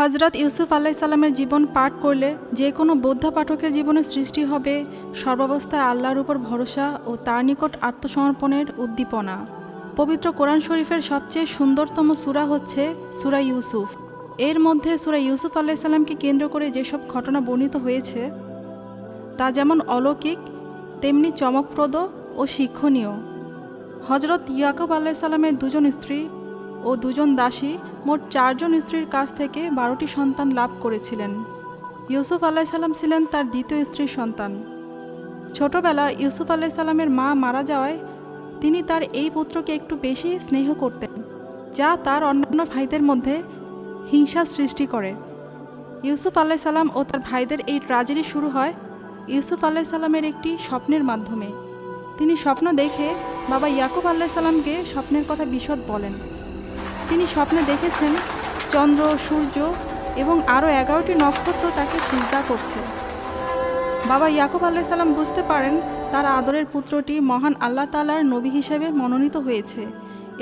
হজরত ইউসুফ আল্লাহ জীবন পাঠ করলে যে কোনো বৌদ্ধ পাঠকের জীবনে সৃষ্টি হবে সর্বাবস্থায় আল্লাহর উপর ভরসা ও তার নিকট আত্মসমর্পণের উদ্দীপনা। পবিত্র কোরআন শরীফের সবচেয়ে সুন্দরতম সূরা হচ্ছে সুরা ইউসুফ। এর মধ্যে সুরা ইউসুফ আল্লাহ সাল্লামকে কেন্দ্র করে যেসব ঘটনা বর্ণিত হয়েছে, তা যেমন অলৌকিক, তেমনি চমকপ্রদ ও শিক্ষণীয়। হজরত ইয়াকুব আল্লাহ সাল্লামের দুজন স্ত্রী ও দুজন দাসী মোট চারজন স্ত্রীর কাছ থেকে বারোটি সন্তান লাভ করেছিলেন। ইউসুফ আল্লাহ সাল্লাম ছিলেন তার দ্বিতীয় স্ত্রীর সন্তান। ছোটবেলা ইউসুফ আল্লাহ সাল্লামের মা মারা যাওয়ায় তিনি তার এই পুত্রকে একটু বেশি স্নেহ করতেন, যা তার অন্যান্য ভাইদের মধ্যে হিংসা সৃষ্টি করে। ইউসুফ আল্লাহ সাল্লাম ও তার ভাইদের এই ট্রাজেডি শুরু হয় ইউসুফ আল্লাহ সাল্লামের একটি স্বপ্নের মাধ্যমে। তিনি স্বপ্ন দেখে বাবা ইয়াকুব আল্লাহ সাল্লামকে স্বপ্নের কথা বিশদ বলেন। তিনি স্বপ্নে দেখেছেন চন্দ্র, সূর্য এবং আরও এগারোটি নক্ষত্র তাকে সিজদা করছে। বাবা ইয়াকুব আল্লাহ সাল্লাম বুঝতে পারেন তার আদরের পুত্রটি মহান আল্লাহ তালার নবী হিসেবে মনোনীত হয়েছে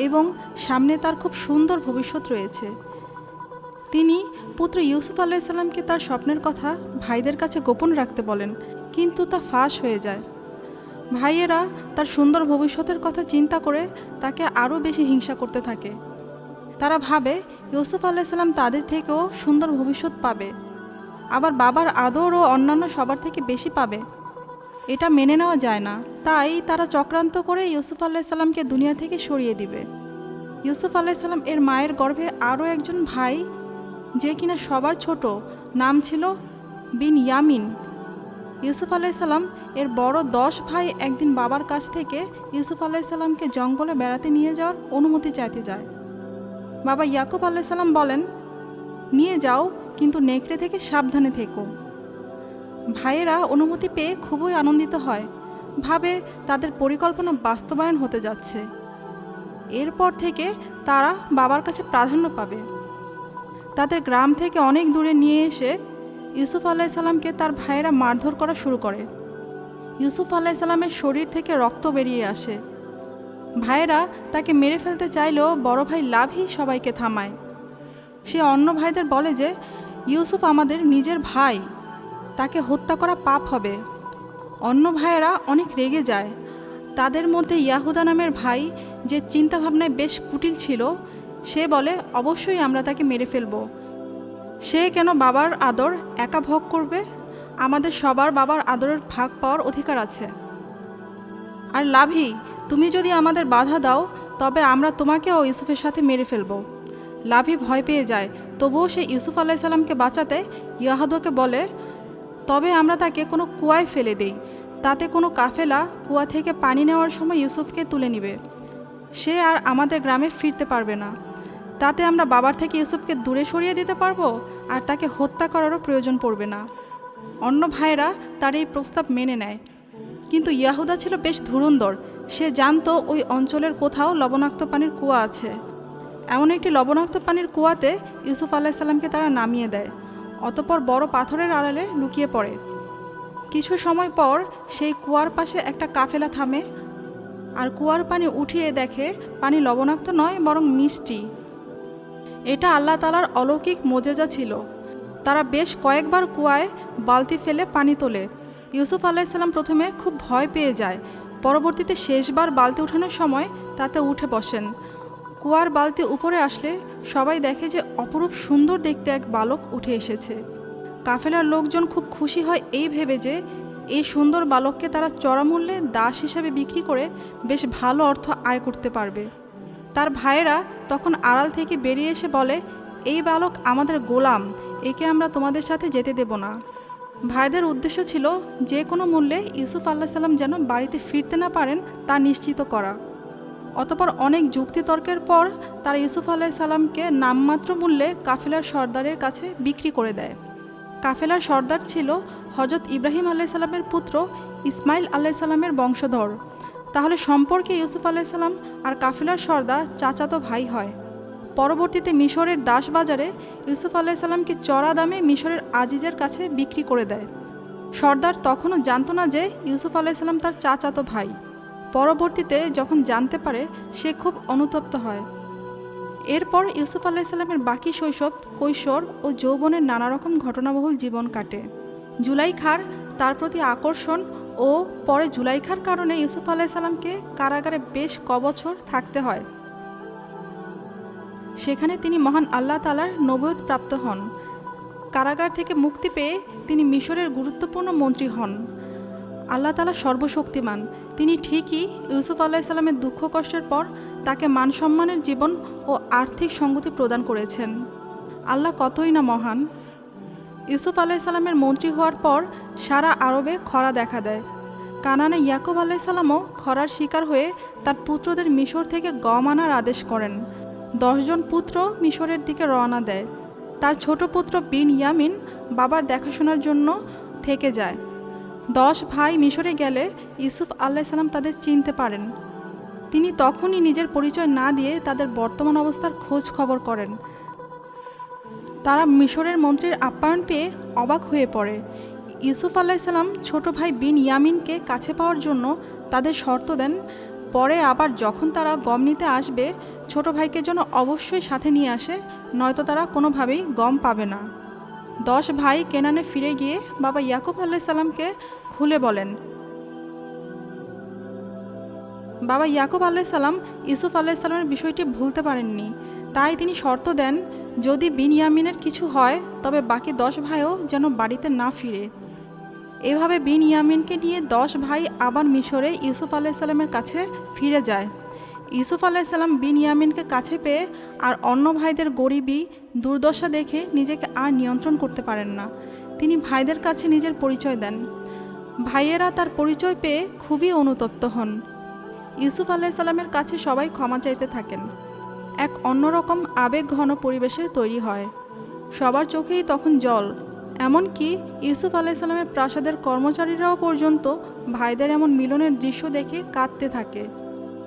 এবং সামনে তার খুব সুন্দর ভবিষ্যৎ রয়েছে। তিনি পুত্র ইউসুফ আলাইসাল্লামকে তার স্বপ্নের কথা ভাইদের কাছে গোপন রাখতে বলেন, কিন্তু তা ফাঁস হয়ে যায়। ভাইয়েরা তার সুন্দর ভবিষ্যতের কথা চিন্তা করে তাকে আরও বেশি হিংসা করতে থাকে। তারা ভাবে ইউসুফ আলাইসাল্লাম তাদের থেকেও সুন্দর ভবিষ্যৎ পাবে। আবার বাবার আদর ও অন্যান্য সবার থেকে বেশি পাবে। এটা মেনে নেওয়া যায় না। তাই তারা চক্রান্ত করে ইউসুফ আলাইসাল্লামকে দুনিয়া থেকে সরিয়ে দিবে। ইউসুফ আলাইসাল্লাম এর মায়ের গর্ভে আরও একজন ভাই, যে কিনা সবার ছোট, নাম ছিল বিন ইয়ামিন। ইউসুফ আলাইসাল্লাম এর বড় দশ ভাই একদিন বাবার কাছ থেকে ইউসুফ আলাইসাল্লামকে জঙ্গলে বেড়াতে নিয়ে যাওয়ার অনুমতি চাইতে যায়। বাবা ইয়াকুব আলাইসাল্লাম বলেন, নিয়ে যাও, কিন্তু নেকড়ে থেকে সাবধানে থেকো। ভাইয়েরা অনুমতি পেয়ে খুবই আনন্দিত হয়। ভাবে তাদের পরিকল্পনা বাস্তবায়ন হতে যাচ্ছে। এরপর থেকে তারা বাবার কাছে প্রাধান্য পাবে। তাদের গ্রাম থেকে অনেক দূরে নিয়ে এসে ইউসুফ আল্লাহ সাল্লামকে তার ভাইয়েরা মারধর করা শুরু করে। ইউসুফ আল্লাহ সাল্লামের শরীর থেকে রক্ত বেরিয়ে আসে। ভাইয়েরা তাকে মেরে ফেলতে চাইলেও বড় ভাই লাভই সবাইকে থামায়। সে অন্য ভাইদের বলে যে, ইউসুফ আমাদের নিজের ভাই, তাকে হত্যা করা পাপ হবে। অন্য ভাইয়েরা অনেক রেগে যায়। তাদের মধ্যে ইয়াহুদা নামের ভাই যে চিন্তাভাবনায় বেশ কুটিল ছিল, সে বলে, অবশ্যই আমরা তাকে মেরে ফেলব। সে কেন বাবার আদর একা ভোগ করবে? আমাদের সবার বাবার আদরের ভাগ পাওয়ার অধিকার আছে। আর লাভি তুমি যদি আমাদের বাধা দাও, তবে আমরা তোমাকেও ইউসুফের সাথে মেরে ফেলব। লাভি ভয় পেয়ে যায়, তবুও সে ইউসুফ আল্লাহ সাল্লামকে বাঁচাতে ইয়াহাদোকে বলে, তবে আমরা তাকে কোনো কুয়ায় ফেলে দেই। তাতে কোনো কাফেলা কুয়া থেকে পানি নেওয়ার সময় ইউসুফকে তুলে নিবে। সে আর আমাদের গ্রামে ফিরতে পারবে না। তাতে আমরা বাবার থেকে ইউসুফকে দূরে সরিয়ে দিতে পারব, আর তাকে হত্যা করারও প্রয়োজন পড়বে না। অন্য ভাইয়েরা তার এই প্রস্তাব মেনে নেয়। কিন্তু ইয়াহুদা ছিল বেশ ধুরন্ধর। সে জানত ওই অঞ্চলের কোথাও লবণাক্ত পানির কুয়া আছে। এমন একটি লবণাক্ত পানির কুয়াতে ইউসুফ আলাহিসাল্লামকে তারা নামিয়ে দেয়। অতপর বড় পাথরের আড়ালে লুকিয়ে পড়ে। কিছু সময় পর সেই কুয়ার পাশে একটা কাফেলা থামে আর কুয়ার পানি উঠিয়ে দেখে পানি লবণাক্ত নয়, বরং মিষ্টি। এটা আল্লাহ তালার অলৌকিক মোজেজা ছিল। তারা বেশ কয়েকবার কুয়ায় বালতি ফেলে পানি তোলে। ইউসুফ আলাইসাল্লাম প্রথমে খুব ভয় পেয়ে যায়। পরবর্তীতে শেষবার বালতি ওঠানোর সময় তাতে উঠে বসেন। কুয়ার বালতি উপরে আসলে সবাই দেখে যে অপরূপ সুন্দর দেখতে এক বালক উঠে এসেছে। কাফেলার লোকজন খুব খুশি হয় এই ভেবে যে এই সুন্দর বালককে তারা চড়ামূল্যে দাস হিসাবে বিক্রি করে বেশ ভালো অর্থ আয় করতে পারবে। তার ভাইয়েরা তখন আড়াল থেকে বেরিয়ে এসে বলে, এই বালক আমাদের গোলাম, একে আমরা তোমাদের সাথে যেতে দেব না। ভাইদের উদ্দেশ্য ছিল যে কোনো মূল্যে ইউসুফ আল্লাহ সাল্লাম যেন বাড়িতে ফিরতে না পারেন তা নিশ্চিত করা। অতপর অনেক যুক্তিতর্কের পর তারা ইউসুফ আল্লাহ সাল্লামকে নামমাত্র মূল্যে কাফেলার সর্দারের কাছে বিক্রি করে দেয়। কাফেলার সর্দার ছিল হজরত ইব্রাহিম আল্লাহ সাল্লামের পুত্র ইসমাইল আল্লাহ সাল্লামের বংশধর। তাহলে সম্পর্কে ইউসুফ আল্লাহ সাল্লাম আর কাফেলার সর্দার চাচাতো ভাই হয়। পরবর্তীতে মিশরের দাস বাজারে ইউসুফ আল্লাহ সাল্লামকে চড়া দামে মিশরের আজিজের কাছে বিক্রি করে দেয়। সর্দার তখনও জানত না যে ইউসুফ আল্লাহ সাল্লাম তার চাচাতো ভাই। পরবর্তীতে যখন জানতে পারে, সে খুব অনুতপ্ত হয়। এরপর ইউসুফ আলাইসাল্লামের বাকি শৈশব, কৈশোর ও যৌবনের নানা রকম ঘটনাবহুল জীবন কাটে। জুলাইখার তার প্রতি আকর্ষণ ও পরে জুলাইখার কারণে ইউসুফ আলাইসাল্লামকে কারাগারে বেশ কবছর থাকতে হয়। সেখানে তিনি মহান আল্লাহ তালার নবয়ত প্রাপ্ত হন। কারাগার থেকে মুক্তি পেয়ে তিনি মিশরের গুরুত্বপূর্ণ মন্ত্রী হন। আল্লাহ তালা সর্বশক্তিমান। তিনি ঠিকই ইউসুফ আলাইসাল্লামের দুঃখ কষ্টের পর তাকে মান সম্মানের জীবন ও আর্থিক সঙ্গতি প্রদান করেছেন। আল্লাহ কতই না মহান। ইউসুফ আলাইসাল্লামের মন্ত্রী হওয়ার পর সারা আরবে খরা দেখা দেয়। কানানে ইয়াকুব আলাইসাল্লামও খরার শিকার হয়ে তার পুত্রদের মিশর থেকে গম আনার আদেশ করেন। দশজন পুত্র মিশরের দিকে রওনা দেয়। তার ছোট পুত্র বিন ইয়ামিন বাবার দেখাশোনার জন্য থেকে যায়। দশ ভাই মিশরে গেলে ইউসুফ আল্লাহ সাল্লাম তাদের চিনতে পারেন। তিনি তখনই নিজের পরিচয় না দিয়ে তাদের বর্তমান অবস্থার খোঁজ খবর করেন। তারা মিশরের মন্ত্রীর আপ্যায়ন পেয়ে অবাক হয়ে পড়ে। ইউসুফ আল্লাহিসাল্লাম ছোট ভাই বিন ইয়ামিনকে কাছে পাওয়ার জন্য তাদের শর্ত দেন পরে আবার যখন তারা গম নিতে আসবে, ছোট ভাইকে যেন অবশ্যই সাথে নিয়ে আসে, নয়তো তারা কোনোভাবেই গম পাবে না। দশ ভাই কেনানে ফিরে গিয়ে বাবা ইয়াকুব আল্লাহিসাল্লামকে খুলে বলেন, বাবা ইয়াকুব আল্লাহিসাল্লাম ইউসুফ আল্লাহিসাল্লামের বিষয়টি ভুলতে পারেননি। তাই তিনি শর্ত দেন, যদি বিন ইয়ামিনের কিছু হয়, তবে বাকি দশ ভাইও যেন বাড়িতে না ফিরে। এভাবে বিন ইয়ামিনকে নিয়ে দশ ভাই আবার মিশরে ইউসুফ আলাইসাল্লামের কাছে ফিরে যায়। ইউসুফ আলাইসাল্লাম বিন ইয়ামিনকে কাছে পেয়ে আর অন্য ভাইদের গরিবী দুর্দশা দেখে নিজেকে আর নিয়ন্ত্রণ করতে পারেন না। তিনি ভাইদের কাছে নিজের পরিচয় দেন। ভাইয়েরা তার পরিচয় পেয়ে খুবই অনুতপ্ত হন। ইউসুফ আলাইসাল্লামের কাছে সবাই ক্ষমা চাইতে থাকেন। এক অন্যরকম আবেগ ঘন পরিবেশে তৈরি হয়। সবার চোখেই তখন জল। এমনকি ইউসুফ আলাইসাল্লামের প্রাসাদের কর্মচারীরাও পর্যন্ত ভাইদের এমন মিলনের দৃশ্য দেখে কাঁদতে থাকে।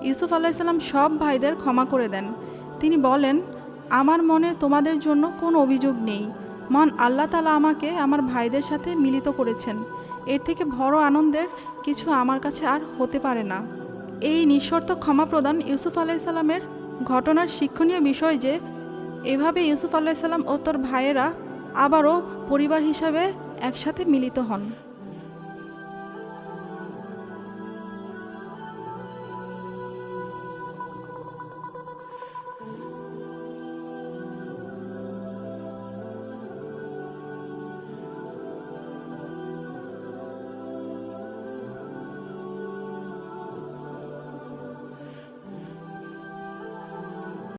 ইউসুফ আলাইসাল্লাম সব ভাইদের ক্ষমা করে দেন। তিনি বলেন, আমার মনে তোমাদের জন্য কোনো অভিযোগ নেই। মহান আল্লাহ তালা আমাকে আমার ভাইদের সাথে মিলিত করেছেন। এর থেকে বড় আনন্দের কিছু আমার কাছে আর হতে পারে না। এই নিঃশর্ত ক্ষমা প্রদান ইউসুফ আলাইসাল্লামের ঘটনার শিক্ষণীয় বিষয় যে, এভাবে ইউসুফ আলাইসাল্লাম ও তোর ভাইয়েরা আবারও পরিবার হিসাবে একসাথে মিলিত হন।